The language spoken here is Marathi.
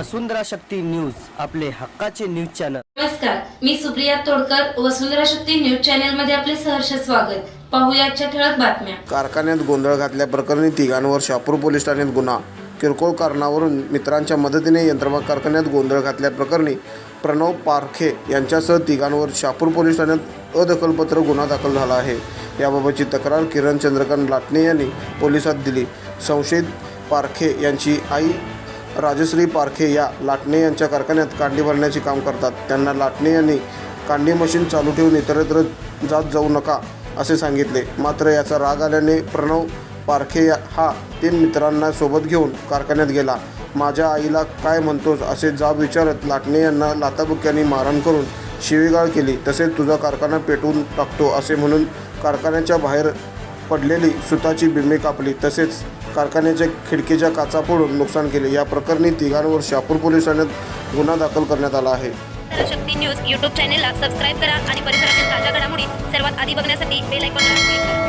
वसुंधरा शक्ती न्यूज आपले हक्काचे न्यूज चॅनल. नमस्कार मी सुप्रिया तोडकर वसुंधरा शक्ती न्यूज चॅनलमध्ये आपले सहर्ष स्वागत. पाहूया आजच्या ठळक बातम्या. कारखान्यात गोंधळ घातल्याप्रकरणी तिघांवर शहापूर पोलीस ठाण्यात गुन्हा. किरकोळ कारणावरून मित्रांच्या मदतीने यंत्रमाग कारखान्यात गोंधळ घातल्याप्रकरणी प्रणव पारखे यांच्यासह तिघांवर शहापूर पोलीस ठाण्यात अदखलपत्र गुन्हा दाखल झाला आहे. याबाबतची तक्रार किरण चंद्रकांत लाटणे यांनी पोलिसात दिली. संशयित पारखे यांची आई राजश्री पारखे या लाटणे यांच्या कारखान्यात कांडी भरण्याचे काम करतात. त्यांना लाटणे यांनी कांडी मशीन चालू ठेवून इतरत्र जात जाऊ नका असे सांगितले. मात्र याचा राग आल्याने प्रणव पारखे हा तीन मित्रांना सोबत घेऊन कारखान्यात गेला. माझ्या आईला काय म्हणतोस असे जाब विचारत लाटणे यांना लाताबुक्यांनी मारहाण करून शिवीगाळ केली. तसेच तुझा कारखाना पेटवून टाकतो असे म्हणून कारखान्याच्या बाहेर पडलेली सुताची बिंबे कापली. तसेच कारखान्याच्या खिडकीच्या काचा फोडून नुकसान केले. या प्रकरणी तिघांवर शहापूर पोलीस ठाण्यात गुन्हा दाखल करण्यात आला आहे. शक्ती न्यूज यूट्यूब चॅनेलला सबस्क्राईब करा आणि परिसरातील ताज्या घडामोडी सर्वात आधी बघण्यासाठी बेल आयकॉनला क्लिक करा.